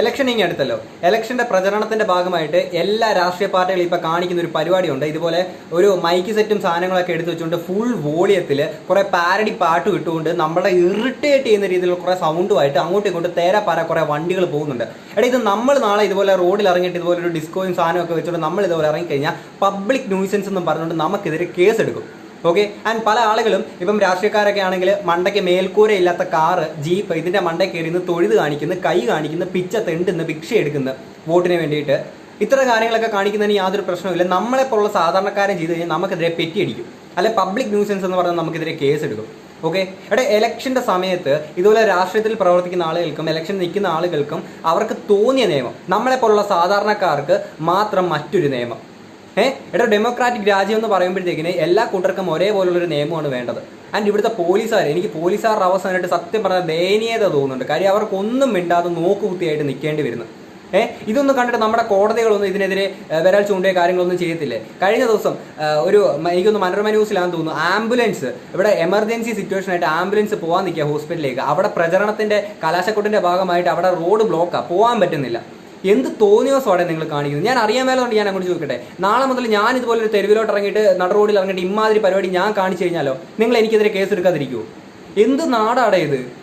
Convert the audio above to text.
Election ഇങ്ങനെ അടുത്തല്ലോ. ഇലക്ഷന്റെ പ്രചരണത്തിന്റെ ഭാഗമായിട്ട് എല്ലാ രാഷ്ട്രീയ പാർട്ടികളും ഇപ്പൊ കാണിക്കുന്ന ഒരു പരിപാടിയുണ്ട്. ഇതുപോലെ ഒരു മൈക്ക് സെറ്റും സാധനങ്ങളൊക്കെ എടുത്തു വെച്ചുകൊണ്ട് ഫുൾ വോളിയത്തിൽ കുറെ പാരഡി പാട്ട് ഇട്ടുകൊണ്ട് നമ്മളെ ഇറിറ്റേറ്റ് ചെയ്യുന്ന രീതിയിലുള്ള കുറെ സൗണ്ടുമായിട്ട് അങ്ങോട്ടും ഇങ്ങോട്ടും തേരാ പാര കുറെ വണ്ടികൾ പോകുന്നുണ്ട്. എടാ ഇത് നമ്മൾ നാളെ ഇതുപോലെ റോഡിൽ ഇറങ്ങിയിട്ട് ഇതുപോലെ ഒരു ഡിസ്കോയും സാധനമൊക്കെ വെച്ചുകൊണ്ട് നമ്മൾ ഇതുപോലെ ഇറങ്ങിക്കഴിഞ്ഞാൽ പബ്ലിക് ന്യൂസൻസ് എന്നും പറഞ്ഞുകൊണ്ട് നമുക്കെതിരെ കേസ് എടുക്കും. ഓക്കെ ആൻഡ് പല ആളുകളും ഇപ്പം രാഷ്ട്രീയക്കാരൊക്കെ ആണെങ്കിൽ മണ്ടയ്ക്ക് മേൽക്കൂരയില്ലാത്ത കാറ് ജീപ്പ് ഇതിന്റെ മണ്ടയിൽ കയറി നിന്ന് തൊഴുത് കാണിക്കുന്നു കൈ കാണിക്കുന്നു പിച്ച തെണ്ടുന്നു ഭിക്ഷ എടുക്കുന്നു വോട്ടിന് വേണ്ടിയിട്ട്. ഇത്ര കാര്യങ്ങളൊക്കെ കാണിക്കുന്നതിന് യാതൊരു പ്രശ്നവുമില്ല. നമ്മളെ പോലുള്ള സാധാരണക്കാരൻ ചെയ്ത് കഴിഞ്ഞാൽ നമുക്കെതിരെ പെറ്റിയടിക്കും. അല്ലെ പബ്ലിക് ന്യൂസൻസ് എന്ന് പറഞ്ഞാൽ നമുക്കെതിരെ കേസ് എടുക്കും ഓക്കെ എടെ ഇലക്ഷന്റെ സമയത്ത് ഇതുപോലെ രാഷ്ട്രീയത്തിൽ പ്രവർത്തിക്കുന്ന ആളുകൾക്കും ഇലക്ഷൻ നിൽക്കുന്ന ആളുകൾക്കും അവർക്ക് തോന്നിയ നിയമം. നമ്മളെപ്പോലുള്ള സാധാരണക്കാർക്ക് മാത്രം മറ്റൊരു നിയമം. ഏഹ് എടാ ഡെമോക്രാറ്റിക് രാജ്യം എന്ന് പറയുമ്പോഴത്തേക്കിന് എല്ലാ കൂട്ടർക്കും ഒരേപോലുള്ളൊരു നിയമമാണ് വേണ്ടത്. ആൻഡ് ഇവിടുത്തെ പോലീസുകാർ എനിക്ക് പോലീസുകാരുടെ അവസാനമായിട്ട് സത്യം പറഞ്ഞാൽ ദയനീയത തോന്നുന്നുണ്ട്. കാര്യം അവർക്കൊന്നും മിണ്ടാതെ നോക്കുകുത്തിയായിട്ട് നിൽക്കേണ്ടി വരുന്നു. ഏഹ് ഇതൊന്നും കണ്ടിട്ട് നമ്മുടെ കോടതികളൊന്നും ഇതിനെതിരെ വരാൽ ചൂണ്ടിയ കാര്യങ്ങളൊന്നും ചെയ്യത്തില്ലേ കഴിഞ്ഞ ദിവസം ഒരു എനിക്കൊന്ന് മനോരമ ന്യൂസിലാണെന്ന് തോന്നുന്നു. ആംബുലൻസ് ഇവിടെ എമർജൻസി സിറ്റുവേഷൻ ആയിട്ട് ആംബുലൻസ് പോകാൻ നിൽക്കുക ഹോസ്പിറ്റലിലേക്ക്. അവിടെ പ്രചരണത്തിന്റെ കലാശക്കൊട്ടിന്റെ ഭാഗമായിട്ട് അവിടെ റോഡ് ബ്ലോക്കാണ് പോകാൻ പറ്റുന്നില്ല. എന്ത് തോന്നിയോസോടെ നിങ്ങൾ കാണിക്കുന്നത്? ഞാൻ അറിയാൻ മേലോണ്ട് ഞാൻ അങ്ങോട്ട് ചോദിക്കട്ടെ. നാളെ മുതൽ ഞാൻ ഇതുപോലെ ഒരു തെരുവിലോട്ട് ഇറങ്ങിയിട്ട് നട റോഡിൽ ഇറങ്ങിയിട്ട് ഇമാതിരി പരിപാടി ഞാൻ കാണിച്ചു കഴിഞ്ഞാലോ? നിങ്ങൾ എനിക്കെതിരെ കേസ് എടുക്കാതിരിക്കുമോ എന്ത് നാടാടേ ഇത്?